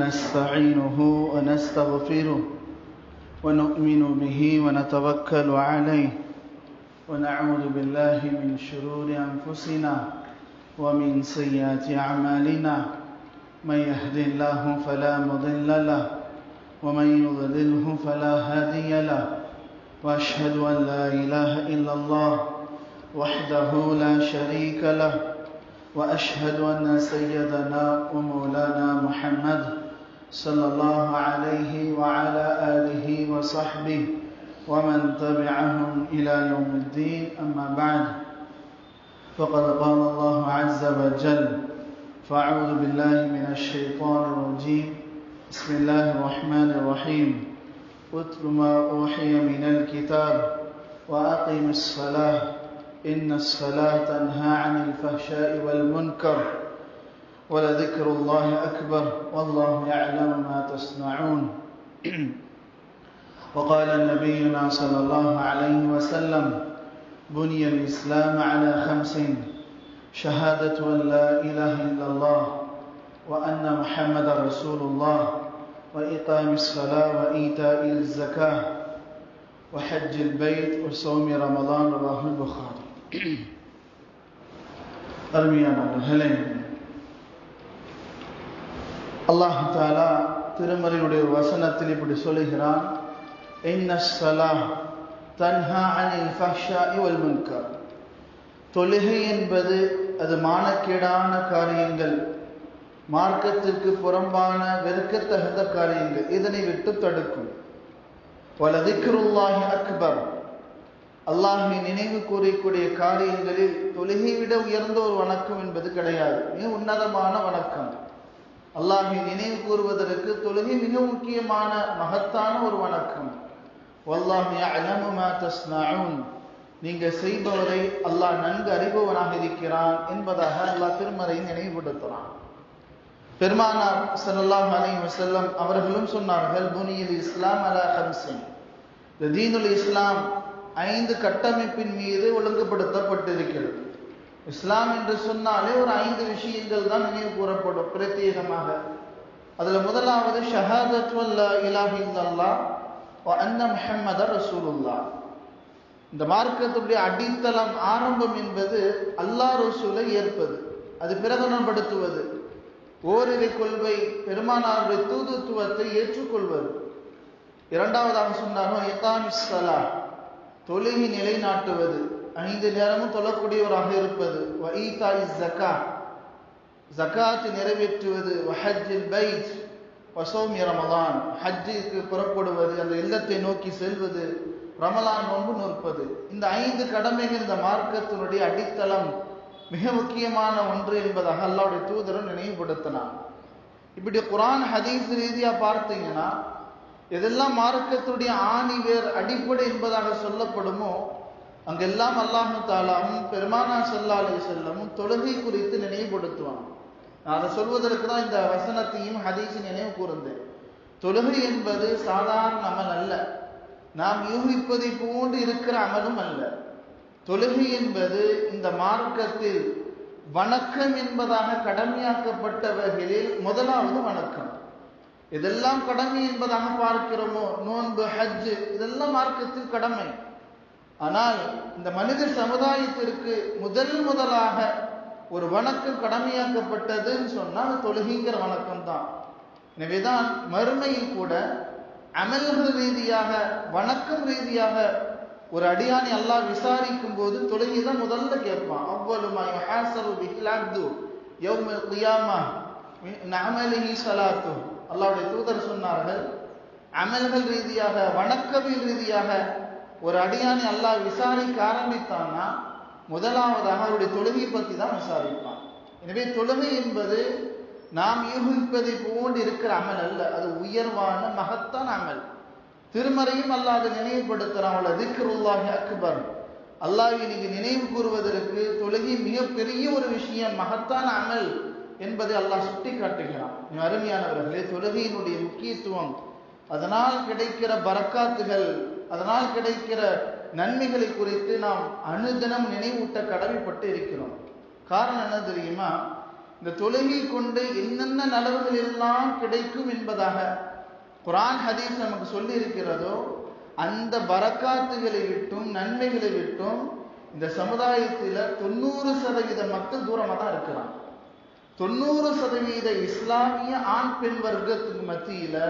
ونستعينه ونستغفره ونؤمن به ونتوكل عليه ونعوذ بالله من شرور أنفسنا ومن سيئات أعمالنا. من يهد الله فلا مضل له ومن يضلله فلا هادي له. وأشهد أن لا إله إلا الله وحده لا شريك له. وأشهد أن سيدنا ومولانا محمد صلى الله عليه وعلى آله وصحبه ومن تبعهم إلى يوم الدين. أما بعد فقد قال الله عز وجل فأعوذ بالله من الشيطان الرجيم. بسم الله الرحمن الرحيم. اتل ما أوحي من الكتاب وأقم الصلاة. إن الصلاة تنهى عن الفحشاء والمنكر ولذكر الله أكبر والله يعلم ما تصنعون. وقال نبينا صلى الله عليه وسلم بني الإسلام على خمس شهادة أن لا إله إلا الله وأن محمد رسول الله وإقام الصلاة وإيتاء الزكاة وحج البيت وصوم رمضان رواه البخاري. أرمي أنا هلين. அல்லாஹ் தாலா திருமறையுடைய வசனத்தில் இப்படி சொல்லுகிறான். தொழுகை என்பது அது மானக்கேடான காரியங்கள். மார்க்கத்திற்கு புறம்பான வெறுக்கத்தகுந்த காரியங்கள். இதனை விட்டு தடுக்கும். வலதிக்ருல்லாஹி அக்பர். அல்லாஹை நினைவு கூறக்கூடிய காரியங்களில் தொழுகை விட உயர்ந்த ஒரு வணக்கம் என்பது கிடையாது. மிக உன்னதமான வணக்கம். அல்லாஹை நினைவு கூறுவதற்கு தொழுகை மிக முக்கியமான மகத்தான ஒரு வணக்கம். நீங்க செய்பவரை அல்லாஹ் நன்கு அறிபவனாக இருக்கிறான் என்பதாக அல்லாஹ் திருமறை நினைவுபடுத்தலாம் பெருமானார் சல்லாஹ் அலி வசல்லம் அவர்களும் சொன்னார்கள் புனியில் இஸ்லாம் அலா ஹம்சின் தீனுல் இஸ்லாம் ஐந்து கட்டமைப்பின் மீது ஒழுங்குபடுத்தப்பட்டிருக்கிறது. இஸ்லாம் என்று சொன்னாலே ஒரு ஐந்து விஷயங்கள் தான் நினைவு கூறப்படும் பிரத்யேகமாக. அதில் முதலாவது ஷஹாதத் இலாஹி இல்லல்லா அன்ன முஹம்மத ரசூலுல்லா இந்த மார்க்கத்துடைய அடித்தளம் ஆரம்பம் என்பது அல்லாஹ் ரசூலை ஏற்பது அது பிரகடனப்படுத்துவது ஓரிரை கொள்கை பெருமானாருடைய தூதுத்துவத்தை ஏற்றுக்கொள்வது. இரண்டாவதாக சொன்னார்கள் எத்தாமிஸ்ஸலா தொழுகை நிலைநாட்டுவது. ஐந்து நேரமும் தொழக்கூடியவராக இருப்பது. ஜக்கா ஜக்காத்து நிறைவேற்றுவது. வஹஜில் பைஜ் வசோமி ரமலான். ஹஜ்ஜுக்கு புறப்படுவது அந்த இல்லத்தை நோக்கி செல்வது ரமலான் நோன்பு நிற்பது. இந்த ஐந்து கடமைகள் இந்த மார்க்கத்தினுடைய அடித்தளம். மிக முக்கியமான ஒன்று என்பதாக அல்லாவுடைய தூதரன் நினைவுபடுத்தினான். இப்படி குரான் ஹதீஸ் ரீதியாக பார்த்தீங்கன்னா எதெல்லாம் மார்க்கத்துடைய ஆணி வேர் அடிப்படை என்பதாக சொல்லப்படுமோ அங்கெல்லாம் அல்லாஹு தாலாவும் பெருமானா சல்லா அலி செல்லமும் தொழுகை குறித்து நினைவுபடுத்துவான். நான் அதை சொல்வதற்கு தான் இந்த வசனத்தையும் ஹதீஸின் நினைவு கூர்ந்தேன். தொழுகை என்பது சாதாரண அமல் அல்ல. நாம் யூகிப்பதை போன்று இருக்கிற அமலும் அல்ல. தொழுகை என்பது இந்த மார்க்கத்தில் வணக்கம் என்பதாக கடமையாக்கப்பட்டவர்களில் முதலாவது வணக்கம். இதெல்லாம் கடமை என்பதாக பார்க்கிறோமோ நோன்பு ஹஜ் இதெல்லாம் மார்க்கத்தில் கடமை. ஆனால் இந்த மனித சமுதாயத்திற்கு முதல் முதலாக ஒரு வணக்கம் கடமையாக்கப்பட்டதுன்னு சொன்னால் தொழுகிங்கிற வணக்கம் தான் எனவேதான் மறுமையில் கூட அமல்கள் ரீதியாக வணக்கம் ரீதியாக ஒரு அடியானை அல்லாஹ் விசாரிக்கும் போது தொழுகை தான் முதல்ல கேட்பான். அவ்வளவுமா? அல்லாவுடைய தூதர் சொன்னார்கள் அமல்கள் ரீதியாக வணக்கவியல் ரீதியாக ஒரு அடியானை அல்லாஹ் விசாரிக்க ஆரம்பித்தான்னா முதலாவதாக அவருடைய தொழுகை பற்றி தான் விசாரிப்பான். எனவே தொழுகை என்பது நாம் யூகிப்பதை போன்று இருக்கிற அமல் அல்ல. அது உயர்வான மகத்தான அமல். திருமறையும் அல்லாத அதை நினைவுபடுத்துறான். அவளை திக்ருல்லாஹி அக்பர். அல்லாஹ் நீங்க நினைவு கூறுவதற்கு தொழுகை மிகப்பெரிய ஒரு விஷயம் மகத்தான அமல் என்பதை அல்லாஹ் சுட்டி காட்டுகிறான் அருமையானவர்களே தொழுகையினுடைய முக்கியத்துவம் அதனால் கிடைக்கிற பரக்காத்துகள் அதனால் கிடைக்கிற நன்மைகளை குறித்து நாம் அனுதினம் நினைவூட்ட கடமைப்பட்டு இருக்கிறோம். காரணம் என்ன தெரியுமா? இந்த தொழுகை கொண்டு என்னென்ன நலவுகள் எல்லாம் கிடைக்கும் என்பதாக குரான் ஹதீஸ் நமக்கு சொல்லி இருக்கிறதோ அந்த பரக்காத்துகளை விட்டும் நன்மைகளை விட்டும் இந்த சமுதாயத்தில் தொண்ணூறு சதவீத மக்கள் தூரமாக தான் இருக்கிறான் தொண்ணூறு சதவீத இஸ்லாமிய ஆண் பெண் வர்க்கத்துக்கு மத்தியில்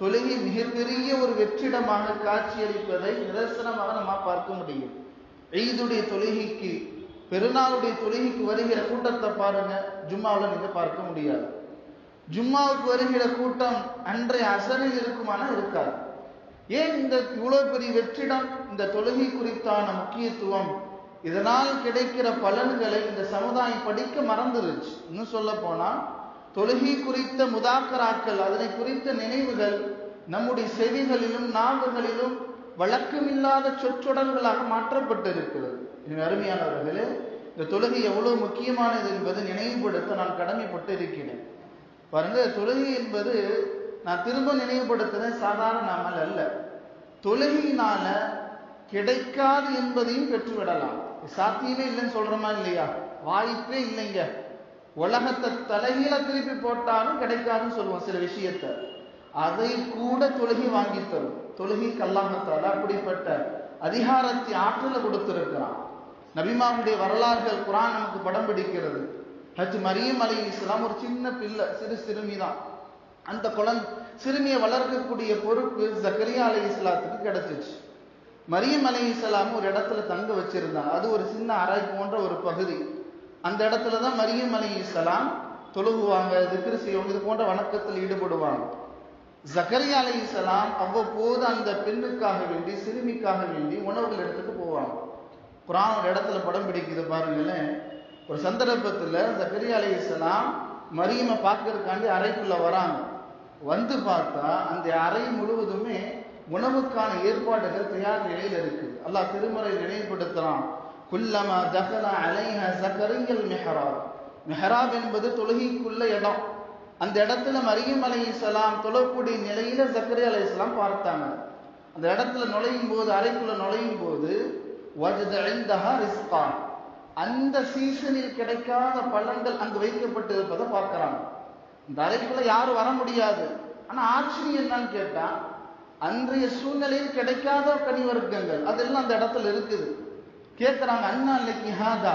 தொழுகை மிகப்பெரிய ஒரு வெற்றிடமாக காட்சியளிப்பதை நிதர்சனமாக நம்ம பார்க்க முடியும். ஈதுடைய தொழுகைக்கு பெருநாளுடைய தொழுகைக்கு வருகிற கூட்டத்தை பாருங்க. ஜும்மாவில் நீங்க பார்க்க முடியாது. ஜும்மாவுக்கு வருகிற கூட்டம் அன்றைய அசரில் இருக்குமானா இருக்காது. ஏன் இந்த இவ்வளவு பெரிய வெற்றிடம் இந்த தொழுகை குறித்தான முக்கியத்துவம்? இதனால் கிடைக்கிற பலன்களை இந்த சமுதாயம் படிக்க மறந்துருச்சு. இன்னும் சொல்ல போனா தொழுகை குறித்த முதாக்கராக்கள் அதனை குறித்த நினைவுகள் நம்முடைய செவிகளிலும் நாவுகளிலும் வழக்கமில்லாத சொற்றொடர்களாக மாற்றப்பட்டு இருக்கிறது அருமையானவர்களே இந்த தொழுகை எவ்வளவு முக்கியமானது என்பதை நினைவுபடுத்த நான் கடமைப்பட்டு இருக்கிறேன் பாருங்க தொழுகை என்பது நான் திரும்ப நினைவுபடுத்துறது சாதாரண அமல் அல்ல. தொழுகையினால கிடைக்காது என்பதையும் பெற்றுவிடலாம். சாத்தியமே இல்லைன்னு சொல்றோமா இல்லையா? வாய்ப்பே இல்லைங்க. உலகத்தை தலைகீழ திருப்பி போட்டாலும் கிடைக்காதுன்னு சொல்லுவோம் சில விஷயத்த. அதை கூட தொழுகி வாங்கி தரும். தொழுகி கல்லாமத்தால் அப்படிப்பட்ட அதிகாரத்தை ஆற்றல கொடுத்திருக்கிறான். நபிமாவுடைய வரலாறுகள் குரான் நமக்கு படம் பிடிக்கிறது. ஹஜ் மரியம் அலி இஸ்லாம் ஒரு சின்ன பிள்ளை சிறு சிறுமி தான் அந்த குழந்தை சிறுமியை வளர்க்கக்கூடிய பொறுப்பு ஜக்கரியா அலி இஸ்லாத்துக்கு கிடைச்சிச்சு. மரியம் அலி இஸ்லாம் ஒரு இடத்துல தங்க வச்சிருந்தாங்க. அது ஒரு சின்ன அறை போன்ற ஒரு பகுதி. அந்த இடத்துல தான் மரியம் அலி இஸ்லாம் தொழுகுவாங்க திக்ரு செய்வாங்க இது போன்ற வணக்கத்தில் ஈடுபடுவாங்க. ஜக்கரியா அலி இஸ்லாம் அவ்வப்போது அந்த பெண்ணுக்காக வேண்டி சிறுமிக்காக வேண்டி உணவுகள் எடுத்துட்டு போவாங்க. குரான் ஒரு இடத்துல படம் பிடிக்குது பாருங்களேன். ஒரு சந்தர்ப்பத்தில் ஜக்கரியா அலி இஸ்லாம் மரியமை பார்க்கறதுக்காண்டி அறைக்குள்ள வராங்க. வந்து பார்த்தா அந்த அறை முழுவதுமே உணவுக்கான ஏற்பாடுகள் தயார் நிலையில் இருக்குது. அல்லாஹ் திருமறை நினைவுபடுத்துகிறான் குல்லமா தகல அலைஹ ஜக்கரியல் மெஹராப். மெஹராப் என்பது தொழுகைக்குள்ள இடம். அந்த இடத்துல மரியம் அலை இஸ்லாம் தொழக்கூடிய நிலையில சக்கரி அலை இஸ்லாம் பார்த்தாங்க. அந்த இடத்துல நுழையும் போது அறைக்குள்ள நுழையும் போது ரிஸ்கா. அந்த சீசனில் கிடைக்காத பழங்கள் அங்கு வைக்கப்பட்டு இருப்பதை பார்க்கிறாங்க. இந்த அறைக்குள்ள யாரும் வர முடியாது. ஆனா ஆச்சரியம் என்னன்னு கேட்டா அன்றைய சூழ்நிலையில் கிடைக்காத கனிவர்க்கங்கள் அதெல்லாம் அந்த இடத்துல இருக்குது. கேட்குறாங்க அண்ணா இல்லைக்கு ஹாதா?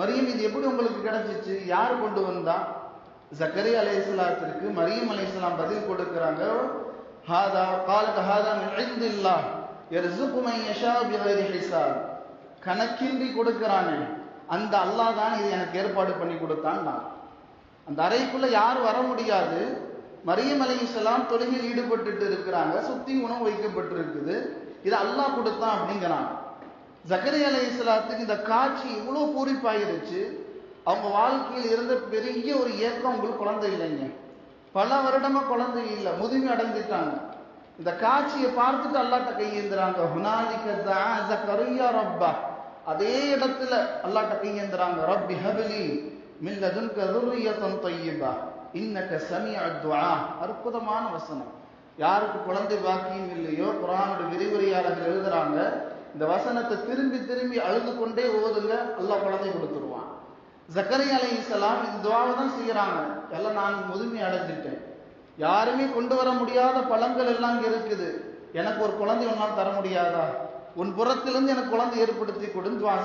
மரியம் இது எப்படி உங்களுக்கு கிடைச்சிச்சு? யார் கொண்டு வந்தா? ஜக்கரி அலை இஸ்லாத்திற்கு மரியம் அலை இஸ்லாம் பதில் கொடுக்குறாங்க ஹாதா காலத்து ஹாதா மில்இந்தில்லா யர்சுகு யஷா பிகைரி ஹிசாப் கணக்கின்றி கொடுக்கிறானே அந்த அல்லாஹ் தான் இது எனக்கு ஏற்பாடு பண்ணி கொடுத்தான் நான் அந்த அறைக்குள்ள யாரும் வர முடியாது. மரியம் அலை இஸ்லாம் தொழுகையில் ஈடுபட்டுட்டு இருக்கிறாங்க சுத்தி உணவு வைக்கப்பட்டிருக்குது. இது அல்லாஹ் கொடுத்தான் அப்படிங்கிறான். ஜக்கரி அலை இஸ்லாத்துக்கு இந்த காட்சி இவ்வளோ பூரிப்பாயிருச்சு அவங்க வாழ்க்கையில் இருந்த பெரிய ஒரு ஏக்கம் உங்களுக்கு குழந்தை இல்லைங்க. பல வருடமா குழந்தை இல்லை முதுமை அடைஞ்சிட்டாங்க இந்த காட்சியை பார்த்துட்டு அல்லாட்ட கையேந்துறாங்க. ஹுனாலிக்க ரப்பா. அதே இடத்துல அல்லாட்ட கையேந்துறாங்க. ரப்பி ஹபலி மில்லதுன் லதுன்க துர்ரியத்தன் இன்னக்க சனி அத்வா அற்புதமான வசனம். யாருக்கு குழந்தை பாக்கியம் இல்லையோ குரானோட விரிவுரையாளர்கள் எழுதுறாங்க இந்த வசனத்தை திரும்பி திரும்பி அழுது கொண்டே ஓதுங்க அல்லாஹ் குழந்தை கொடுத்துருவான். ஜக்கரி அலை இஸ்லாம் இந்த துவாவை தான் செய்கிறாங்க எல்லாம் நான் முதுமை அடைஞ்சிட்டேன். யாருமே கொண்டு வர முடியாத பழங்கள் எல்லாம் இருக்குது. எனக்கு ஒரு குழந்தை ஒன்றால் தர முடியாதா? உன் புறத்திலிருந்து எனக்கு குழந்தை ஏற்படுத்தி கொடுன்னு துவா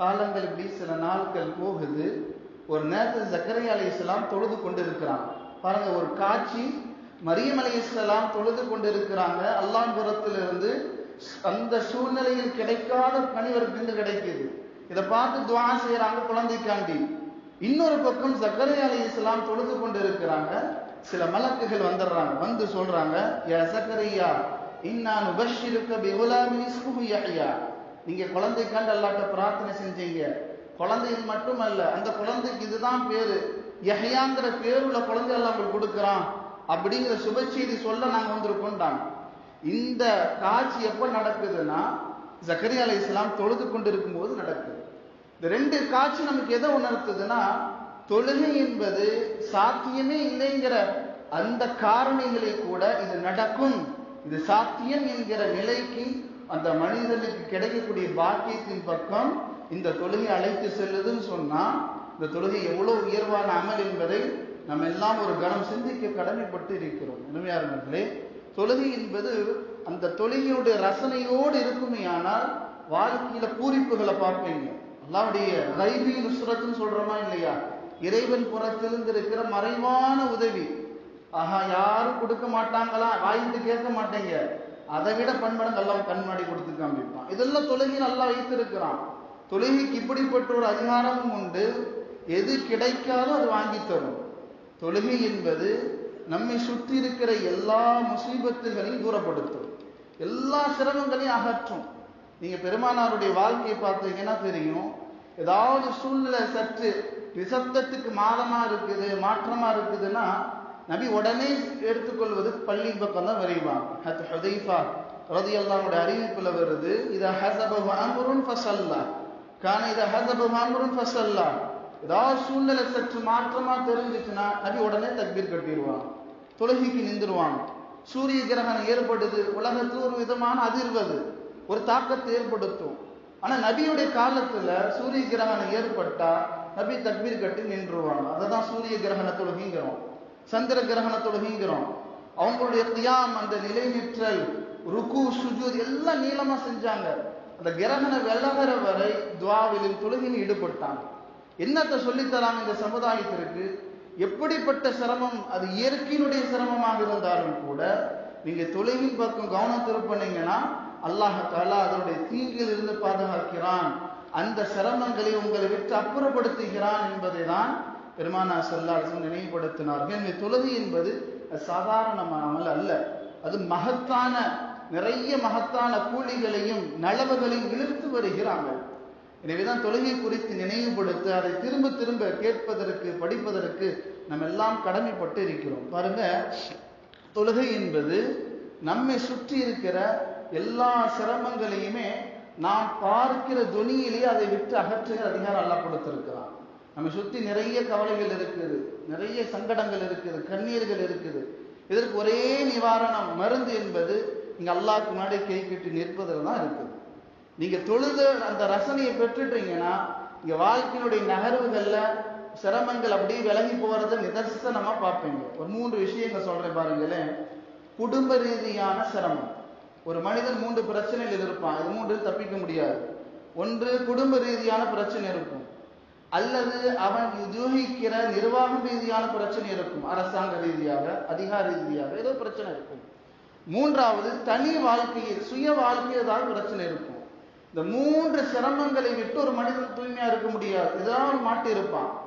காலங்கள் இப்படி சில நாட்கள் போகுது. ஒரு நேரத்தில் ஜக்கரை அலை இஸ்லாம் தொழுது கொண்டு இருக்கிறான் பாருங்க ஒரு காட்சி மரியம் அலை இஸ்லாம் தொழுது கொண்டு இருக்கிறாங்க அல்லாம்புரத்திலிருந்து அந்த சூழ்நிலையில் கிடைக்காத பணிவருக்கு இருந்து கிடைக்குது. இதை பார்த்து துவா செய்யறாங்க குழந்தைக்காண்டி. இன்னொரு பக்கம் சக்கரை அலி இஸ்லாம் தொழுது கொண்டு இருக்கிறாங்க சில மலக்குகள் வந்துடுறாங்க. வந்து சொல்றாங்க யா ஜக்கரியா இன்னான் உபஷிருக்க பிகுலாமின் இஸ்முஹு யஹ்யா. நீங்க குழந்தைக்காண்டு அல்லாட்ட பிரார்த்தனை செஞ்சீங்க. குழந்தைகள் மட்டுமல்ல அந்த குழந்தைக்கு இதுதான் பேரு. யஹ்யாங்கிற பேருள்ள குழந்தை எல்லாம் உங்களுக்கு கொடுக்குறான். அப்படிங்கிற சுபச்செய்தி சொல்ல நாங்க வந்திருக்கோம்டாங்க இந்த காட்சி எப்போ நடக்குதுன்னா ஜக்கரி அலி இஸ்லாம் தொழுது கொண்டு இருக்கும்போது நடக்குது. இந்த ரெண்டு காட்சி நமக்கு எதை உணர்த்துதுன்னா தொழுகை என்பது சாத்தியமே இல்லைங்கிற அந்த காரணிகளை கூட இது நடக்கும். இது சாத்தியம் என்கிற நிலைக்கு அந்த மனிதனுக்கு கிடைக்கக்கூடிய பாக்கியத்தின் பக்கம் இந்த தொழுகை அழைத்து செல்லுதுன்னு சொன்னா இந்த தொழுகை எவ்வளவு உயர்வான அமல் என்பதை நம்ம எல்லாம் ஒரு கணம் சிந்திக்க கடமைப்பட்டு இருக்கிறோம். உண்மையாளர்களே தொழுகை என்பது அந்த தொழுகையுடைய ரசனையோடு இருக்குமே ஆனால் வாழ்க்கையில பூரிப்புகளை பார்ப்பீங்க. அல்லாவுடைய ரைபி நுசுரத்துன்னு சொல்றோமா இல்லையா? இறைவன் புறத்திலிருந்து இருக்கிற மறைவான உதவி. ஆஹா யாரும் கொடுக்க மாட்டாங்களா? வாய்ந்து கேட்க மாட்டேங்க. அதை விட பண்படம் நல்லா கண்மாடி கொடுத்து காமிப்பான். இதெல்லாம் தொழுகை நல்லா வைத்திருக்கிறான். தொழுகைக்கு இப்படிப்பட்ட ஒரு அதிகாரமும் உண்டு. எது கிடைக்காதோ அது வாங்கி தரும். தொழுகை என்பது நம்மை சுற்றி இருக்கிற எல்லா முசீபத்துகளையும் தூரப்படுத்தும். எல்லா சிரமங்களையும் அகற்றும். நீங்க பெருமானாருடைய வாழ்க்கையை பார்த்தீங்கன்னா தெரியும். ஏதாவது சூழ்நிலை சற்று நிசப்தத்துக்கு மாதமா இருக்குது மாற்றமா இருக்குதுன்னா நபி உடனே எடுத்துக்கொள்வது பள்ளி பக்கம் தான் விரைவாங்க ஹத் ஹுதைஃபா ரதி அல்லாவுடைய அறிவிப்புல வருது இத ஹசப அம்ருன் ஃபசல்லா கான இத ஹசப அம்ருன் ஃபசல்லா ஏதாவது சூழ்நிலை சற்று மாற்றமா தெரிஞ்சிச்சுன்னா நபி உடனே தக்பீர் கட்டிடுவான் தொழுகைக்கு நின்றுருவாங்க சூரிய கிரகணம் ஏற்படுது உலகத்தில் ஒரு விதமான அதிர்வது ஒரு தாக்கத்தை ஏற்படுத்தும். ஆனால் நபியுடைய காலத்தில் சூரிய கிரகணம் ஏற்பட்டா நபி தக்பீர் கட்டி நின்றுவாங்க. அததான் சூரிய கிரகண தொழுகிங்கிறோம். சந்திர கிரகண தொழுகிங்கிறோம். அவங்களுடைய தியாம் அந்த நிலைநிற்றல் ருக்கு சுஜூத் எல்லாம் நீளமாக செஞ்சாங்க. அந்த கிரகண விலகிற வரை துவாவிலும் தொழுகின்னு ஈடுபட்டாங்க. என்னத்தை சொல்லித்தராங்க இந்த சமுதாயத்திற்கு? எப்படிப்பட்ட சிரமம் அது இயற்கையினுடைய சிரமமாக இருந்தாலும் கூட நீங்க தொலைவின் பக்கம் கவனம் திருப்பினீங்கன்னா அல்லாஹாலா அதனுடைய தீங்கில் இருந்து பாதுகாக்கிறான். அந்த சிரமங்களை உங்களை விட்டு அப்புறப்படுத்துகிறான் என்பதை தான் பெருமானா செல்லாசன் நினைவுபடுத்தினார்கள். எனவே தொழுகை என்பது சாதாரணமானமல் அல்ல. அது மகத்தான நிறைய மகத்தான கூலிகளையும் நலவுகளையும் இழுத்து வருகிறாங்க. எனவேதான் தொழுகை குறித்து நினைவுபடுத்த அதை திரும்ப திரும்ப கேட்பதற்கு படிப்பதற்கு நம்ம எல்லாம் கடமைப்பட்டு இருக்கிறோம். பாருங்க தொழுகை என்பது நம்மை சுற்றி இருக்கிற எல்லா சிரமங்களையுமே நாம் பார்க்கிற துணியிலேயே அதை விட்டு அகற்றுகிற அதிகாரம் எல்லாம் கொடுத்திருக்கிறான். நம்ம சுற்றி நிறைய கவலைகள் இருக்குது நிறைய சங்கடங்கள் இருக்குது கண்ணீர்கள் இருக்குது. இதற்கு ஒரே நிவாரணம் மருந்து என்பது இங்கே அல்லாஹ்க்கு முன்னாடி கை கட்டி நிற்பதில் தான் இருக்குது. நீங்க தொழுத அந்த ரசனையை பெற்றுட்டீங்கன்னா இங்க வாழ்க்கையினுடைய நகர்வுகள்ல சிரமங்கள் அப்படியே விலகி போகிறத நிதர்சனமா பார்ப்பீங்க. ஒரு மூன்று விஷயங்கள் சொல்றேன் பாருங்களேன். குடும்ப ரீதியான சிரமம். ஒரு மனிதன் மூன்று பிரச்சனையில் இருப்பான் இது மூன்று தப்பிக்க முடியாது. ஒன்று குடும்ப ரீதியான பிரச்சனை இருக்கும். அல்லது அவன் யூகிக்கிற நிர்வாக ரீதியான பிரச்சனை இருக்கும். அரசாங்க ரீதியாக அதிகார ரீதியாக ஏதோ பிரச்சனை இருக்கும். மூன்றாவது தனி வாழ்க்கையில் சுய வாழ்க்கையில் ஏதாவது பிரச்சனை இருக்கும். இந்த மூன்று சிரமங்களை விட்டு ஒரு மனிதன் தூய்மையா இருக்க முடியாது. ஏதாவது மாட்டி இருப்பான்.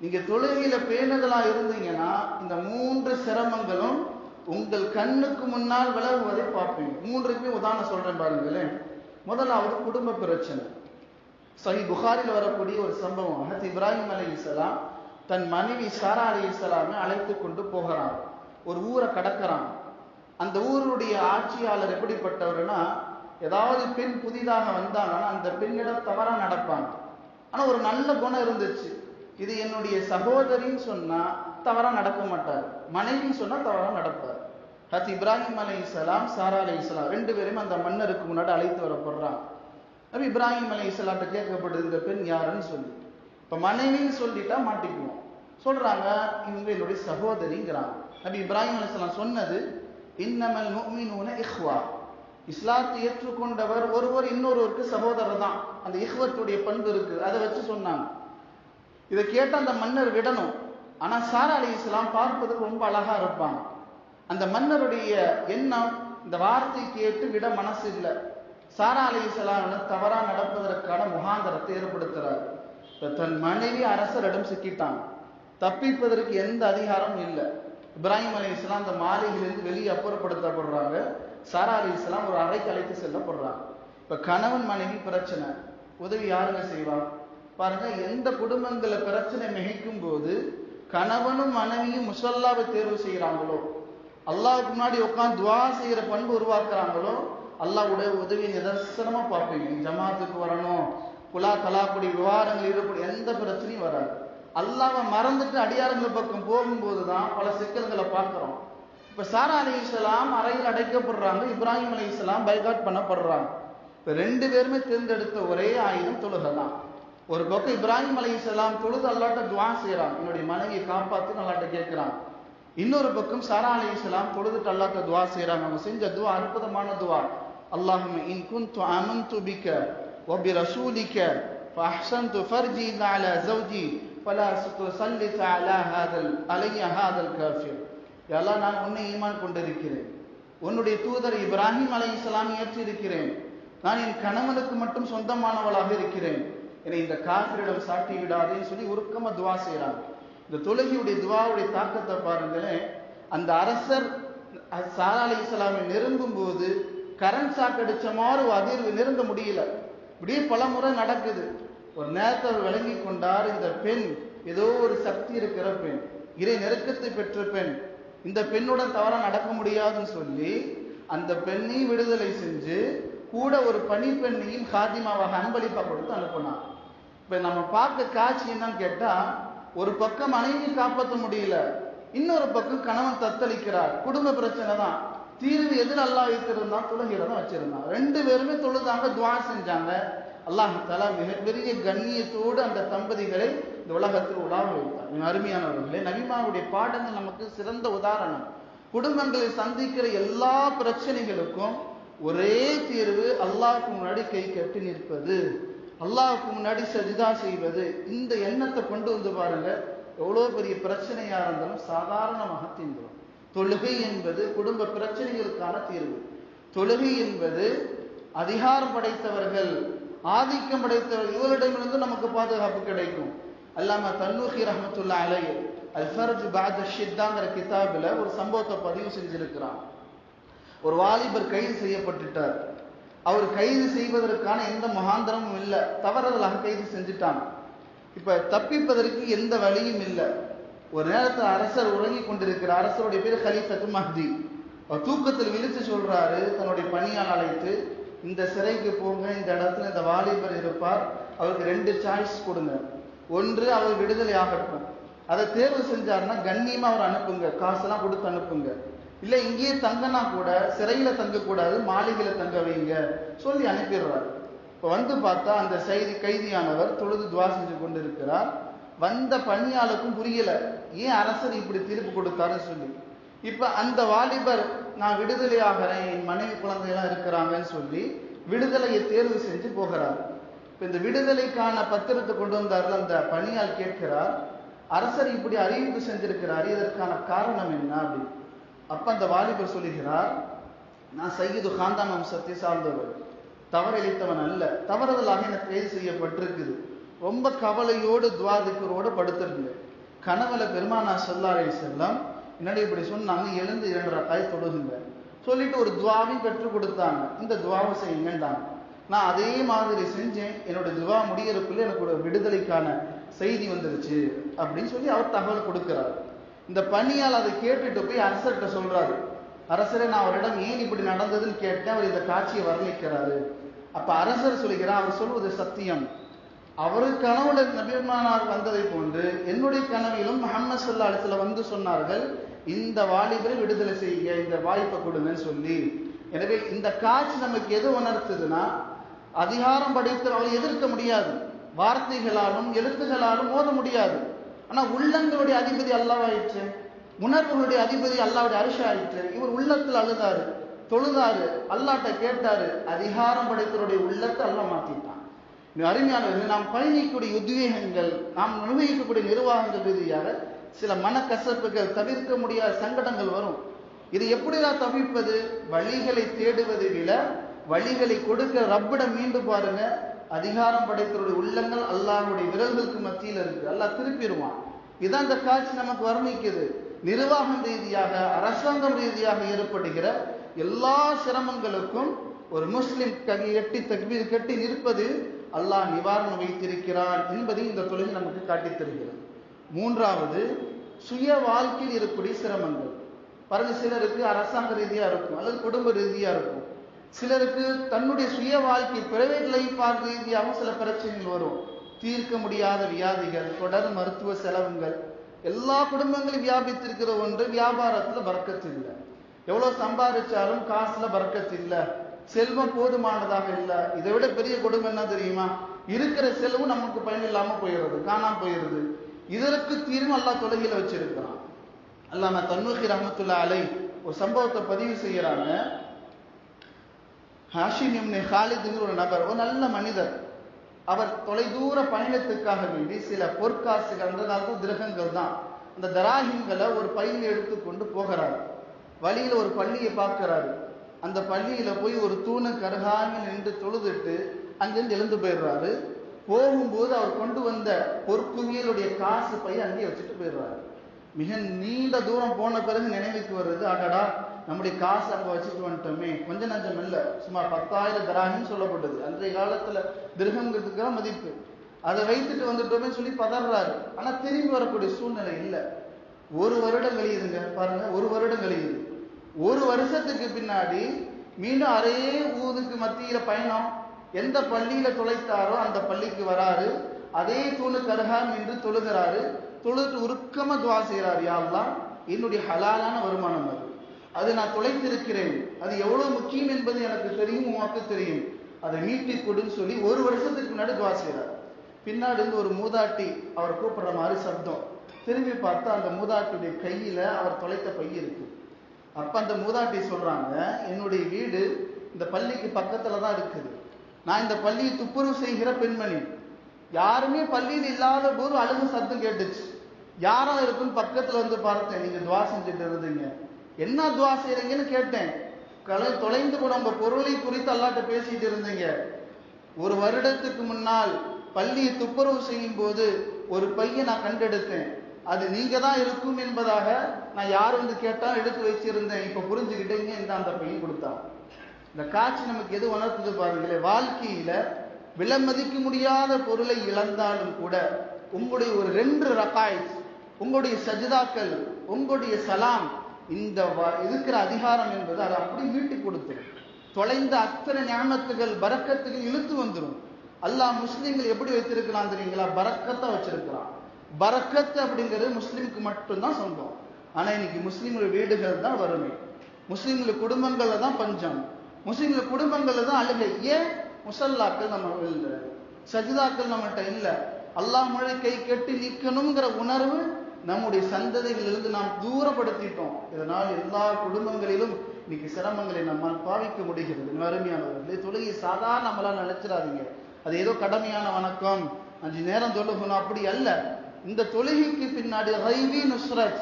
நீங்க தொழுகையில பேணுதலா இருந்தீங்கன்னா இந்த மூன்று சிரமங்களும் உங்கள் கண்ணுக்கு முன்னால் விலகுவதை பார்ப்பீங்க. மூன்றுக்குமே உதாரணம் சொல்றேன் பாருங்களேன். முதலாவது குடும்ப பிரச்சனை. சஹி புகாரில் வரக்கூடிய ஒரு சம்பவம். ஹத் இப்ராஹிம் அலி இஸ்லாம் தன் மனைவி சாரா அலி இஸ்லாமை அழைத்து கொண்டு போகிறான். ஒரு ஊரை கடக்கிறான். அந்த ஊருடைய ஆட்சியாளர் எப்படிப்பட்டவர்னா ஏதாவது பெண் புதிதாக வந்தாங்கன்னா அந்த பெண்ணிடம் தவறாக நடப்பாங்க. ஆனால் ஒரு நல்ல குணம் இருந்துச்சு. இது என்னுடைய சகோதரின்னு சொன்னால் தவறாக நடக்க மாட்டார். மனைவின்னு சொன்னால் தவறாக நடப்பார். ஹத் இப்ராஹிம் அலி இஸ்லாம் சாரா அலி இஸ்லாம் ரெண்டு பேரும் அந்த மன்னருக்கு முன்னாடி அழைத்து வரப்படுறாங்க. அப்போ இப்ராஹிம் அலி இஸ்லாம்கிட்ட கேட்கப்படுது இந்த பெண் யாருன்னு சொல்லி. இப்போ மனைவின்னு சொல்லிட்டா மாட்டிக்குவோம். சொல்கிறாங்க இவங்க என்னுடைய சகோதரிங்கிறாங்க. நபி இப்ராஹிம் அலி இஸ்லாம் சொன்னது இன்னமல் முஃமினூன இஹ்வா. இஸ்லாத்தை ஏற்றுக்கொண்டவர் ஒருவர் இன்னொருவருக்கு சகோதரர் தான் அந்த இஹ்வத்துடைய பண்பு இருக்கு. அதை வச்சு சொன்னாங்க. இதை கேட்ட அந்த மன்னர் விடணும். ஆனா சாரா அலி இஸ்லாம் பார்ப்பதற்கு ரொம்ப அழகா இருப்பாங்க. அந்த மன்னருடைய எண்ணம் இந்த வார்த்தை கேட்டு விட மனசு இல்லை சாரா அலி இஸ்லாம் தவறா நடப்பதற்கான முகாந்தரத்தை ஏற்படுத்துறார். தன் மனைவி அரசரிடம் சிக்கிட்டாங்க. தப்பிப்பதற்கு எந்த அதிகாரமும் இல்லை. இப்ராஹிம் அலி இஸ்லாம் அந்த மாளிகையிலிருந்து வெளியே அப்புறப்படுத்தப்படுறாங்க. சாரா அலி இஸ்லாம் ஒரு அறைக்கு அழைத்து செல்லப்படுறாங்க இப்ப கணவன் மனைவி பிரச்சனை உதவி யாருங்க செய்வாங்க பாருங்க எந்த குடும்பங்கள பிரச்சனை மிகைக்கும் போது கணவனும் மனைவியும் முசல்லாவை தேர்வு செய்கிறாங்களோ அல்லாவுக்கு முன்னாடி உட்காந்து துவா செய்கிற பண்பு உருவாக்குறாங்களோ அல்லாவுடைய உதவி நிதர்சனமா பார்ப்பீங்க. ஜமாத்துக்கு வரணும் குலா தலாப்படி விவகாரங்கள் ஈடுபடும் எந்த பிரச்சனையும் வராது. அல்லாவை மறந்துட்டு அடியாரங்கள் பக்கம் போகும்போது தான் பல சிக்கல்களை பார்க்குறோம். இப்போ சாரா அலி இஸ்லாம் அறையில் அடைக்கப்படுறாங்க இப்ராஹிம் அலி இஸ்லாம் பைகாட் பண்ணப்படுறாங்க. இப்போ ரெண்டு பேருமே தேர்ந்தெடுத்த ஒரே ஆயுதம் தொழுகலாம் ஒரு பக்கம் இப்ராஹிம் அலி இஸ்லாம் தொழுது அல்லாட்ட துவா செய்கிறான் என்னுடைய மனைவியை காப்பாற்று நல்லாட்ட கேட்குறான் இன்னொரு பக்கம் சாரா அலி இஸ்லாம் தொழுதுட்டு அல்லாட்ட துவா செய்கிறாங்க அவங்க செஞ்ச துவா அற்புதமான துவா. அல்லாஹும் இன் குன் து அமன் துபிக்க ஒபி ரசூலிக்க ஃபஹ்சன் து ஃபர்ஜி அலா ஜவுஜி ஃபலா சல்லி அலா ஹாதல் அலைய ஹாதல் கஃபிர். எல்லாம் நான் உன்னை ஈமான் கொண்டிருக்கிறேன். உன்னுடைய தூதர் இப்ராஹிம் அலை இஸ்லாம் ஏற்றிருக்கிறேன். நான் என் கணவனுக்கு மட்டும் சொந்தமானவளாக இருக்கிறேன். என்னை இந்த காஃபிரிடம் சாட்டி விடாதேன்னு சொல்லி உருக்கமாக துவா செய்கிறாங்க இந்த தொழுகையுடைய துவாவுடைய தாக்கத்தை பாருங்களேன். அந்த அரசர் சாரா அலி இஸ்லாமை நெருங்கும் போது கரண்ட் ஷாக் அடிச்ச மாதிரி ஒரு அதிர்வு நெருங்க முடியல. இப்படியே பல முறை நடக்குது. ஒரு நேரத்தை அவர் விளங்கி கொண்டார். இந்த பெண் ஏதோ ஒரு சக்தி இருக்கிற பெண். இறை நெருக்கத்தை பெற்ற பெண். இந்த பெண்ணுடன் தவறாக நடக்க முடியாதுன்னு சொல்லி அந்த பெண்ணை விடுதலை செஞ்சு கூட ஒரு பனிப்பெண்ணையும் ஹாதிமாவாக அன்பளிப்பாக கொடுத்து அனுப்புனான் இப்போ நம்ம பார்க்க காட்சி என்னன்னு கேட்டால் ஒரு பக்கம் மனைவி காப்பாற்ற முடியல இன்னொரு பக்கம் கணவன் தத்தளிக்கிறார். குடும்ப பிரச்சனை தான். தீர்வு எதில் நல்லா வைத்திருந்தான் தொழுகையில தான் வச்சிருந்தான் ரெண்டு பேருமே தொழுதாங்க துவா செஞ்சாங்க. அல்லாஹ் தலா மிகப்பெரிய கண்ணியத்தோடு அந்த தம்பதிகளை இந்த உலகத்தில் உலாவ வைத்தார். அருமையானவர்களே நபிமாவுடைய பாடங்கள் நமக்கு சிறந்த உதாரணம். குடும்பங்களை சந்திக்கிற எல்லா பிரச்சனைகளுக்கும் ஒரே தீர்வு அல்லாஹ்க்கு முன்னாடி கை கட்டி நிற்பது. அல்லாஹ்க்கு முன்னாடி சரிதா செய்வது. இந்த எண்ணத்தை கொண்டு வந்து பாருங்க எவ்வளோ பெரிய பிரச்சனையாக இருந்தாலும் சாதாரணமாக தீர்ந்துடும் தொழுகை என்பது குடும்ப பிரச்சனைகளுக்கான தீர்வு. தொழுகை என்பது அதிகாரம் படைத்தவர்கள் ஆதிக்கம் படைத்தவர்கள் இவர்களிடமிருந்து நமக்கு பாதுகாப்பு கிடைக்கும். அல்லாம தன்னூஹி ரஹமத்துல்லா அலை அல் ஃபர்ஜ் பாத் ஷித்தாங்கிற கிதாபில் ஒரு சம்பவத்தை பதிவு செஞ்சிருக்கிறான். ஒரு வாலிபர் கைது செய்யப்பட்டுட்டார். அவர் கைது செய்வதற்கான எந்த முகாந்திரமும் இல்லை. தவறுதலாக கைது செஞ்சுட்டாங்க இப்போ தப்பிப்பதற்கு எந்த வழியும் இல்லை. ஒரு நேரத்தில் அரசர் உறங்கி கொண்டிருக்கிற அரசருடைய பேர் ஹலீஃபத்து மஹ்தி. அவர் தூக்கத்தில் விழித்து சொல்றாரு தன்னுடைய பணியால் அழைத்து இந்த சிறைக்கு போங்க இந்த இடத்துல இந்த வாலிபர் இருப்பார். அவருக்கு ரெண்டு சாய்ஸ் கொடுங்க. ஒன்று அவர் விடுதலை ஆகட்டும். அதை தேர்வு செஞ்சாருன்னா கண்ணியமாக அவர் அனுப்புங்க. காசெல்லாம் கொடுத்து அனுப்புங்க. இல்லை இங்கேயே தங்கினா கூட சிறையில் தங்கக்கூடாது மாளிகையில் தங்க வைங்க. சொல்லி அனுப்பிடுறாரு. இப்போ வந்து பார்த்தா அந்த செய்தி கைதியானவர் தொழுது துவா செஞ்சு கொண்டு இருக்கிறார் வந்த பணியாளுக்கும் புரியலை. ஏன் அரசர் இப்படி தீர்ப்பு கொடுத்தாருன்னு சொல்லி. இப்போ அந்த வாலிபர் நான் விடுதலை ஆகிறேன் என் மனைவி குழந்தையெல்லாம் இருக்கிறாங்கன்னு சொல்லி விடுதலையை தேர்வு செஞ்சு போகிறார். இப்போ இந்த விடுதலைக்கான பத்திரத்தை கொண்டு வந்தார்கள் அந்த பணியால் கேட்கிறார் அரசர் இப்படி அறிவிப்பு செஞ்சிருக்கிறார் இதற்கான காரணம் என்ன? அப்படின்னு. அப்ப அந்த வாலிபர் சொல்லுகிறார் நான் சையீது காந்தான் வம்சத்தை சார்ந்தவர் தவறிழைத்தவன் அல்ல. தவறுதலாக எனக்கு கைது செய்யப்பட்டிருக்குது. ரொம்ப கவலையோடு துவாதிக்கரோடு படுத்திருந்தேன். கனவுல பெருமானா சொல்லாரை செல்லம் என்னடி இப்படி சொன்னாங்க? எழுந்து இரண்டரை காய் தொடுகுங்க சொல்லிட்டு ஒரு துவாவையும் பெற்றுக் கொடுத்தாங்க. இந்த துவாவை செய்யுங்கன்றாங்க. நான் அதே மாதிரி செஞ்சேன். என்னோட துவா முடியறதுக்குள்ள எனக்கு ஒரு விடுதலைக்கான செய்தி வந்துருச்சு அப்படின்னு சொல்லி அவர் தகவல் கொடுக்கிறார். இந்த பணியால் அதை கேட்டுட்டு போய் அரசர்கிட்ட சொல்றாரு. அரசரே நான் அவரிடம் ஏன் இப்படி நடந்ததுன்னு கேட்டேன். அவர் இந்த காட்சியை வர்ணிக்கிறாரு. அப்ப அரசர் சொல்லுகிறார் அவர் சொல்வது சத்தியம். அவரு கனவுல நபிமானார் வந்ததை போன்று என்னுடைய கனவிலும் முகமது சொல்லா அலிஸ்ல வந்து சொன்னார்கள் இந்த வாலிபரை விடுதலை செய்ய இந்த வாய்ப்பை கொடுங்கன்னு சொல்லி. எனவே இந்த காட்சி நமக்கு எது உணர்த்துதுன்னா அதிகாரம் படைத்து எதிர்க்க முடியாது. வார்த்தைகளாலும் எழுத்துகளாலும் ஓத முடியாது. ஆனா உள்ளங்களுடைய அதிபதி அல்லாவாயிற்று உணர்வுகளுடைய அதிபதி அல்லாவுடைய அரிசாயிற்று இவர் உள்ளத்தில் அழுதாரு தொழுதாரு அல்லாட்ட கேட்டாரு. அதிகாரம் படைத்தவருடைய உள்ளத்தை அல்ல மாத்திட்டான். அருமையானவர்கள் நாம் பயணிக்கக்கூடிய உத்வேகங்கள் நாம் நிர்வகிக்கக்கூடிய நிர்வாகங்கள் ரீதியாக சில மனக்கசப்புகள் தவிர்க்க முடியாத சங்கடங்கள் வரும். இது எப்படிதான் தவிர்ப்பது? வழிகளை தேடுவதை விட வழிகளை கொடுக்க ரப்பிடம் மீண்டு பாருங்க. அதிகாரம் படைத்தவருடைய உள்ளங்கள் அல்லாஹுடைய விரல்களுக்கு மத்தியில் இருக்கு அல்லாஹ் திருப்பிடுவான். இதான் அந்த காட்சி நமக்கு வர்ணிக்குது. நிர்வாகம் ரீதியாக அரசாங்கம் ரீதியாக ஏற்படுகிற எல்லா சிரமங்களுக்கும் ஒரு முஸ்லிம் ககி எட்டி தக்பீர் கட்டி நிற்பது அல்லாஹ் நிவாரணம் வைத்திருக்கிறான் என்பதை இந்த தொழில் நமக்கு காட்டித் தருகிறது. மூன்றாவது சுய வாழ்க்கையில் இருக்கக்கூடிய சிரமங்கள். பாருங்க சிலருக்கு அரசாங்க ரீதியாக இருக்கும் அல்லது குடும்ப ரீதியாக இருக்கும். சிலருக்கு தன்னுடைய சுய வாழ்க்கை பிரைவேட் லைஃப் பார்க்க ரீதியாகவும் சில பிரச்சனைகள் வரும். தீர்க்க முடியாத வியாதிகள் தொடர் மருத்துவ செலவுகள் எல்லா குடும்பங்களும் வியாபித்திருக்கிற ஒன்று வியாபாரத்தில் பறக்கத்து இல்லை. எவ்வளோ சம்பாதிச்சாலும் காசில் பறக்கத்து இல்லை. செல்வம் போதுமானதாக இல்லை. இதை விட பெரிய குடும்பம் என்ன தெரியுமா? இருக்கிற செலவும் நமக்கு பயன் இல்லாமல் போயிடுறது காணாம போயிடுது. இதற்கு தீர்வு எல்லாம் தொழுகையில வச்சிருக்கிறான். அல்லாம தன்முகி ரஹமத்துல்லா அலை ஒரு சம்பவத்தை பதிவு செய்கிறாங்க ஹாஷிம் இப்னு ஹாலிதுங்கிற ஒரு நபர் ஒரு நல்ல மனிதர். அவர் தொலைதூர பயணத்துக்காக வேண்டி சில பொற்காசுகள் அந்த காலத்து திரகங்கள் தான். அந்த தராகிங்களை ஒரு பையில் எடுத்துக்கொண்டு போகிறார். வழியில் ஒரு பள்ளியை பார்க்கிறாரு. அந்த பள்ளியில் போய் ஒரு தூணை கருகாமல் நின்று தொழுதுட்டு அங்கிருந்து எழுந்து போயிடுறாரு. போகும்போது அவர் கொண்டு வந்த பொற்குவியலுடைய காசு பையன் அங்கேயே வச்சுட்டு போயிடுறாரு. மிக நீண்ட தூரம் போன பிறகு நினைவுக்கு வருது அடடா நம்முடைய காசு அங்க வச்சுட்டு வந்துட்டோமே கொஞ்ச நஞ்சம் இல்ல. சுமார் பத்தாயிரம் தராகின்னு சொல்லப்பட்டது. அன்றைய காலத்துல திருகங்கிறதுக்கு மதிப்பு. அதை வைத்துட்டு வந்துட்டோமே சொல்லி பதறாரு. ஆனா திரும்பி வரக்கூடிய சூழ்நிலை இல்ல. ஒரு வருடம் கழியுதுங்க பாருங்க ஒரு வருடம் கழியுது. ஒரு வருஷத்துக்கு பின்னாடி மீண்டும் அரே ஊருக்கு மத்தியில பயணம். எந்த பள்ளியில தொலைத்தாரோ அந்த பள்ளிக்கு வராரு. அதே தூணு கருகாம் என்று தொழுகிறாரு. தொழுது உருக்கமா துவா செய்கிறார் யாரெல்லாம் என்னுடைய ஹலாலான வருமானம் அது. அது நான் தொலைத்திருக்கிறேன் அது எவ்வளவு முக்கியம் என்பது எனக்கு தெரியும் உனக்கு தெரியும். அதை மீட்டி கொடுன்னு சொல்லி ஒரு வருஷத்துக்கு முன்னாடி துவா செய்கிறார் பின்னாடி இருந்து ஒரு மூதாட்டி அவர் கூப்பிடுற மாதிரி சப்தம். திரும்பி பார்த்தா அந்த மூதாட்டியுடைய கையில அவர் தொலைத்த பை இருக்கு. அப்ப அந்த மூதாட்டி சொல்றாங்க என்னுடைய வீடு இந்த பள்ளிக்கு பக்கத்துல தான் இருக்குது. நான் இந்த பள்ளியை துப்புரவு செய்கிற பெண்மணி. யாருமே பள்ளியில் இல்லாத போது அழுகு சத்தம் கேட்டுச்சு. யாரா இருக்குன்னு பக்கத்துல வந்து பார்த்தேன். நீங்க துவா செஞ்சுட்டு இருந்தீங்க. என்ன துவா செய்றீங்கன்னு கேட்டேன். கலை தொலைந்து போன உங்க பொருளை குறித்து அல்லாட்ட பேசிட்டு இருந்தீங்க. ஒரு வருடத்துக்கு முன்னால் பள்ளியை துப்புரவு செய்யும் போது ஒரு பையன் நான் கண்டெடுத்தேன். அது நீங்க தான் இருக்கும் என்பதாக நான் யார் வந்து கேட்டால் எடுத்து வச்சிருந்தேன். இப்ப புரிஞ்சுக்கிட்டீங்க இந்த அந்த பையன் கொடுத்தான். இந்த காட்சி நமக்கு எது உணர்த்துது பாருங்களேன் வாழ்க்கையில விலமதிக்க முடியாத பொருளை இழந்தாலும் கூட உங்களுடைய ஒரு ரெண்டு ரகாய்ஸ் உங்களுடைய சஜிதாக்கள் உங்களுடைய சலாம் இந்த வ- இருக்கிற அதிகாரம் என்பது அதை அப்படி மீட்டி கொடுத்துரும். தொலைந்த அத்தனை ஞானத்துகள் பறக்கத்துகள் இழுத்து வந்துடும் அல்லாஹ் முஸ்லீம்கள் எப்படி வைத்திருக்கிறான் தெரியுங்களா? பறக்கத்தை வச்சிருக்கிறான். பறக்கத்து அப்படிங்கிறது முஸ்லீமுக்கு மட்டும்தான் சொந்தம். ஆனால் இன்னைக்கு முஸ்லீம்கள் வீடுகள் தான் வறுமை. முஸ்லீம்கள் குடும்பங்களில் தான் பஞ்சம். முஸ்லீம்கள் குடும்பங்களில் தான் அழுகை. ஏன்? முசல்லாக்கள் நம்ம இல்லை சஜிதாக்கள் நம்மகிட்ட இல்லை. அல்லாஹ் மொழி கை கட்டி நிற்கணுங்கிற உணர்வு நம்முடைய சந்ததிகளிலிருந்து நாம் தூரப்படுத்திட்டோம். இதனால் எல்லா குடும்பங்களிலும் இன்னைக்கு சிரமங்களை நம்மால் பாவிக்க முடிகிறது. அருமையானவர்களே தொழுகை சாதாரண நம்மளால் நினைச்சிடாதீங்க. அது ஏதோ கடமையான வணக்கம். அஞ்சு நேரம் தொழுகணும். அப்படி அல்ல. இந்த தொழுகைக்கு பின்னாடி ரைவி நுஸ்ரத்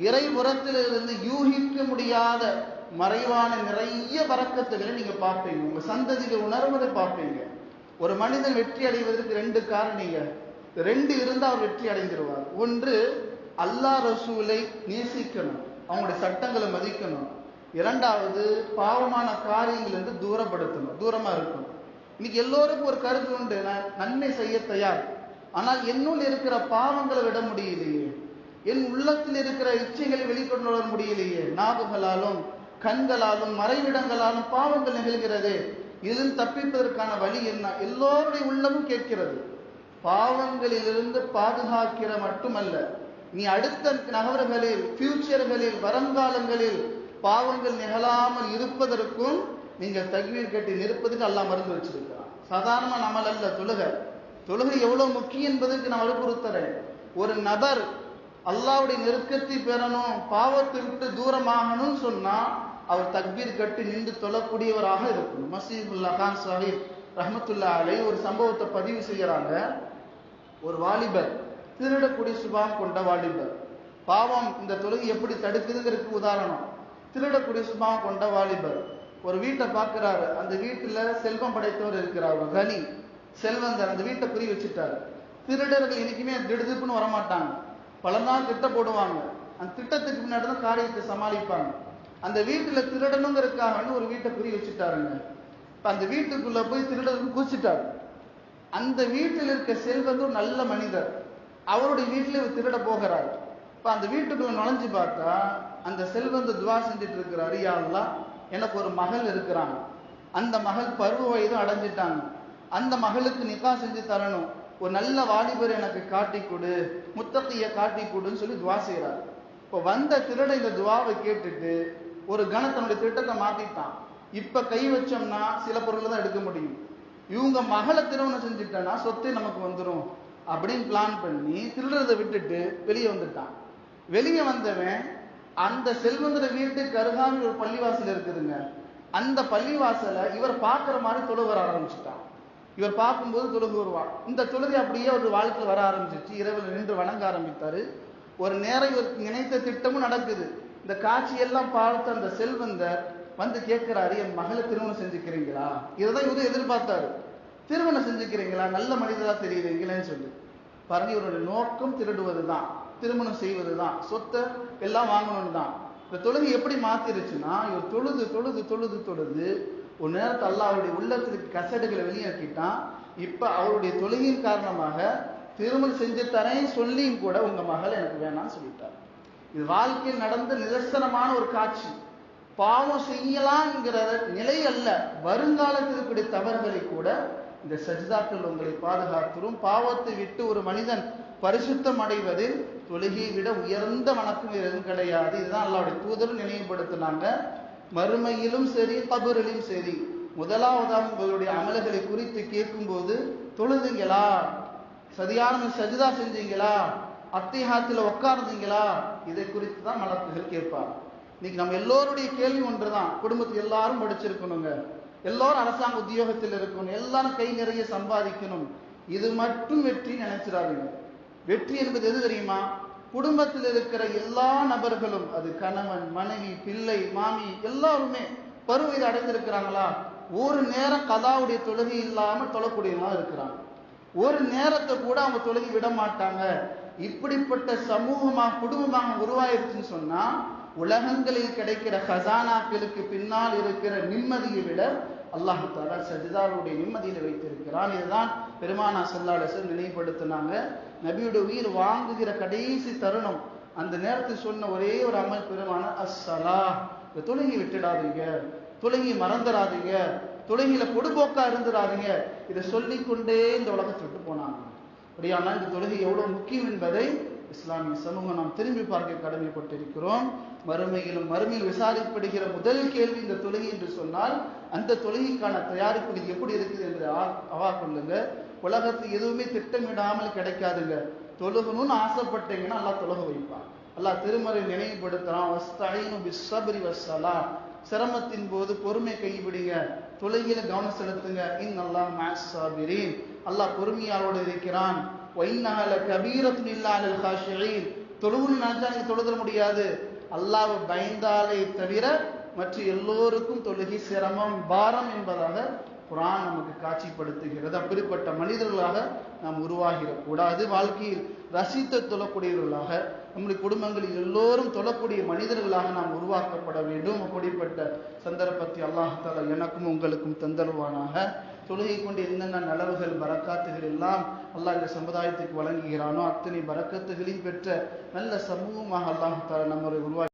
இறைபுறத்திலிருந்து யூகிக்க முடியாத மறைவான நிறைய வரக்கத்துகளை நீங்க பார்ப்பீங்க. உங்க சந்ததிகள் உணர்வதை பார்ப்பீங்க. ஒரு மனிதன் வெற்றி அடைவதற்கு ரெண்டு காரணிங்க ரெண்டு இருந்தால் அவர் வெற்றி அடைஞ்சிருவார் ஒன்று அல்லாஹ் ரசூலை நேசிக்கணும் அவங்களுடைய சட்டங்களை மதிக்கணும். இரண்டாவது பாவமான காரியங்கள் இருந்து தூரப்படுத்தணும் தூரமா இருக்கணும். இன்னைக்கு எல்லோருக்கும் ஒரு கருத்து உண்டு நான் நன்மை செய்ய தயார். ஆனால் என்னுள் இருக்கிற பாவங்களை விட முடியலையே. என் உள்ளத்தில் இருக்கிற இச்சைகளை வெளிக்கொண்டு வர முடியலையே. நாவுகளாலும் கண்களாலும் மறைவிடங்களாலும் பாவங்கள் நிகழ்கிறது. இதில் தப்பிப்பதற்கான வழி என்ன? எல்லோருடைய உள்ளமும் கேட்கிறது. பாவங்களிலிருந்து பாதுகாக்கிற மட்டுமல்ல நீ அடுத்த நகரங்களில் ஃபியூச்சர்களில் வருங்காலங்களில் பாவங்கள் நிகழாமல் இருப்பதற்கும் நீங்கள் தக்வீர் கட்டி நிற்பதுக்கு எல்லாம் மருந்து வச்சிருக்கிறான். சாதாரணமாக நம்மள அல்ல தொழுகை. தொழுகை எவ்வளோ முக்கியம் என்பதற்கு நான் வற்புறுத்துறேன் ஒரு நபர் அல்லாவுடைய நெருக்கத்தை பெறணும் பாவத்தை விட்டு தூரமாகணும்னு சொன்னால் அவர் தக்பீர் கட்டி நின்று தொழக்கூடியவராக இருக்கணும் மசீபுல்லா கான் சாஹிப் ரஹமத்துல்லா அலை ஒரு சம்பவத்தை பதிவு செய்கிறாங்க ஒரு வாலிபர் திருடக்கூடிய சுபாவம் கொண்ட வாலிபர். பாவம் இந்த தொழுகை எப்படி தடுக்குதுங்கிறதுக்கு உதாரணம். திருடக்கூடிய சுபாவம் கொண்ட வாலிபர். ஒரு வீட்டை பார்க்கிறாரு. அந்த வீட்டில் செல்வம் படைத்தவர் இருக்கிறார் ஒரு கனி. செல்வந்தர் அந்த வீட்டை குறி வச்சுட்டாரு. திருடர்கள் இன்னைக்குமே திடுதிப்புன்னு வரமாட்டாங்க. பல நாள் திட்டம் போடுவாங்க. அந்த திட்டத்துக்கு முன்னாடி தான் காரியத்தை சமாளிப்பாங்க. அந்த வீட்டில் திருடணுங்கிறதுக்காக ஒரு வீட்டை குறி வச்சுட்டாருங்க. இப்போ அந்த வீட்டுக்குள்ளே போய் திருடர்கள் குதிச்சிட்டாரு அந்த வீட்டில் இருக்க செல்வந்தர் நல்ல மனிதர். அவருடைய வீட்டில் திருட போகிறார். இப்போ அந்த வீட்டுக்குள்ள நுழைஞ்சு பார்த்தா அந்த செல்வந்த துவா செஞ்சுட்டு இருக்கிறாரு யா எனக்கு ஒரு மகள் இருக்கிறாங்க. அந்த மகள் பருவ வயது அடைஞ்சிட்டாங்க. அந்த மகளுக்கு நிக்கா செஞ்சு தரணும். ஒரு நல்ல வாலிபர் எனக்கு காட்டி கொடு முத்தத்தைய காட்டி கொடுன்னு சொல்லி துவா செய்கிறார் இப்போ வந்த திருட இந்த துவாவை கேட்டுட்டு ஒரு கணத்தனுடைய திட்டத்தை மாற்றிட்டான் இப்போ கை வச்சோம்னா சில பொருள் தான் எடுக்க முடியும். இவங்க மகளை திருமணம் செஞ்சுட்டேன்னா சொத்து நமக்கு வந்துடும் அப்படின்னு பிளான் பண்ணி திருடுறதை விட்டுட்டு வெளியே வந்துட்டான். வெளியே வந்தவன் அந்த செல்வந்தர வீட்டுக்கு அருகாமல் ஒரு பள்ளிவாசல் இருக்குதுங்க. அந்த பள்ளிவாசலை இவர் பார்க்குற மாதிரி தொழுக வர ஆரம்பிச்சுட்டான். இவர் பார்க்கும்போது தொழுகு வருவான். இந்த தொழுகை அப்படியே ஒரு வாழ்க்கையில் வர ஆரம்பிச்சிச்சு இரவில் நின்று வணங்க ஆரம்பித்தாரு. ஒரு நேரம் இவருக்கு நினைத்த திட்டமும் நடக்குது. இந்த காட்சியெல்லாம் பார்த்த அந்த செல்வந்தர் வந்து கேட்கிறாரு என் மகளை திருமணம் செஞ்சுக்கிறீங்களா? இதை தான் இவரும் எதிர்பார்த்தாரு. திருமணம் செஞ்சுக்கிறீங்களா? நல்ல மனிதரா தெரியுறீங்களேன்னு சொல்லி. பாருங்க இவருடைய நோக்கம் திருடுவது தான் திருமணம் செய்வது தான் சொத்தை எல்லாம் வாங்கணும்னு தான் இந்த தொழுகை எப்படி மாத்திருச்சுன்னா இவர் தொழுது தொழுது தொழுது தொழுது ஒரு நேரத்தை அல்லாஹ்வுடைய உள்ளத்திற்கு கசடுகளை வெளியாக்கிட்டான். இப்ப அவருடைய தொழுகையின் காரணமாக திருமணம் செஞ்சு தரேன் சொல்லியும் கூட உங்க மகள் எனக்கு வேணாம்னு சொல்லிட்டார். இது வாழ்க்கையில் நடந்த நிதர்சனமான ஒரு காட்சி. பாவம் செய்யலாம்ங்கிற நிலை அல்ல வருங்காலத்தில் இருக்கக்கூடிய தவறுகளை கூட இந்த சஜிதாக்கள் உங்களை பாதுகாத்துரும். பாவத்தை விட்டு ஒரு மனிதன் பரிசுத்தம் அடைவதில் தொழுகை விட உயர்ந்த வணக்கம் எதுவும் கிடையாது. இதுதான் அல்லாவுடைய தூதரும் நினைவுபடுத்தினாங்க. மறுமையிலும் சரி கபரிலும் சரி முதலாவதாக உங்களுடைய அமல்களை குறித்து கேட்கும்போது தொழுதுங்களா? சரியான சஜிதா செஞ்சீங்களா? அத்திஹாத்தில் உட்கார்ந்தீங்களா இதை குறித்து தான் மலக்குகள் கேட்பார் இன்னைக்கு நம்ம எல்லோருடைய கேள்வி ஒன்று தான் குடும்பத்தில் எல்லாரும் படிச்சிருக்கணுங்க. எல்லாரும் அரசாங்க உத்தியோகத்தில் இருக்கணும். எல்லாரும் கை நிறைய சம்பாதிக்கணும். இது மட்டும் வெற்றி நினைச்சிடாதீங்க. வெற்றி என்பது எது தெரியுமா? குடும்பத்தில் இருக்கிற எல்லா நபர்களும் அது கணவன் மனைவி பிள்ளை மாமி எல்லாருமே பருவதை அடைந்திருக்கிறாங்களா? ஒரு நேரம் கதாவுடைய தொழுகை இல்லாமல் தொழக்கூடியவங்களா இருக்கிறாங்க. ஒரு நேரத்தை கூட அவங்க தொழுகி விட மாட்டாங்க. இப்படிப்பட்ட சமூகமாக குடும்பமாக உருவாயிருச்சுன்னு சொன்னா உலகங்களில் கிடைக்கிற ஹசானாக்களுக்கு பின்னால் இருக்கிற நிம்மதியை விட அல்லாஹு தாலா சஜிதாவுடைய நிம்மதியில் வைத்திருக்கிறான். இதுதான் பெருமானா சொல்லாளர் நினைவுபடுத்தினாங்க. நபியோட உயிர் வாங்குகிற கடைசி தருணம். அந்த நேரத்தில் சொன்ன ஒரே ஒரு அமல் பெருமான அஸ்ஸலா இந்த தொழுகி விட்டுடாதீங்க. தொழுகி மறந்துடாதீங்க. தொழுகையில பொடுபோக்கா இருந்துடாதீங்க. இதை சொல்லிக்கொண்டே இந்த உலகத்தை விட்டு போனாங்க. அப்படியானா இந்த தொழுகை எவ்வளவு முக்கியம் என்பதை இஸ்லாமிய சமூகம் நாம் திரும்பி பார்க்க கடமைப்பட்டிருக்கிறோம். மறுமையிலும் மறுமையில் விசாரிக்கப்படுகிற முதல் கேள்வி இந்த தொழுகை என்று சொன்னால் அந்த தொழுகைக்கான தயாரிப்பு எப்படி இருக்குது என்று அவா கொள்ளுங்க. உலகத்துக்கு எதுவுமே திட்டமிடாமல் கிடைக்காதுங்க. தொழுகணும்னு ஆசைப்பட்டீங்கன்னா அல்லா தொழுக வைப்பான். அல்லா திருமறை நினைவுபடுத்துறான். வஸ்தாயினு பிஸ்ஸப்ரி வஸ்ஸலாம் சிரமத்தின் போது பொறுமை கைவிடுங்க. தொழுகையில கவனம் செலுத்துங்க. இன் அல்லாஹ் மாசாபிரீன் அல்லாஹ் பொறுமையாளோடு இருக்கிறான். வைநகல கபீரத்துன் இல்லாமல் காஷியில் தொழுவுன்னு நினைச்சா நீங்க தொழுத முடியாது. அல்லாஹ் பயந்தாலே தவிர மற்ற எல்லோருக்கும் தொழுகி சிரமம் பாரம் என்பதாக குரான் நமக்கு காட்சிப்படுத்துகிறது. அப்படிப்பட்ட மனிதர்களாக நாம் உருவாகிடக்கூடாது. வாழ்க்கையில் ரசித்து தொழக்கூடியவர்களாக நம்முடைய குடும்பங்களில் எல்லோரும் தொழக்கூடிய மனிதர்களாக நாம் உருவாக்கப்பட வேண்டும். அப்படிப்பட்ட சந்தர்ப்பத்தை அல்லாஹால எனக்கும் உங்களுக்கும் தந்தருவானாக. தொழுகை கொண்டு என்னென்ன நலவுகள் பரக்காத்துகள் எல்லாம் அல்லாஹ் இந்த சமுதாயத்துக்கு வழங்குகிறானோ? அத்தனை பரக்கத்துகளையும் பெற்ற நல்ல சமூகமாக அல்லாஹால நம்மளை உருவாக்கி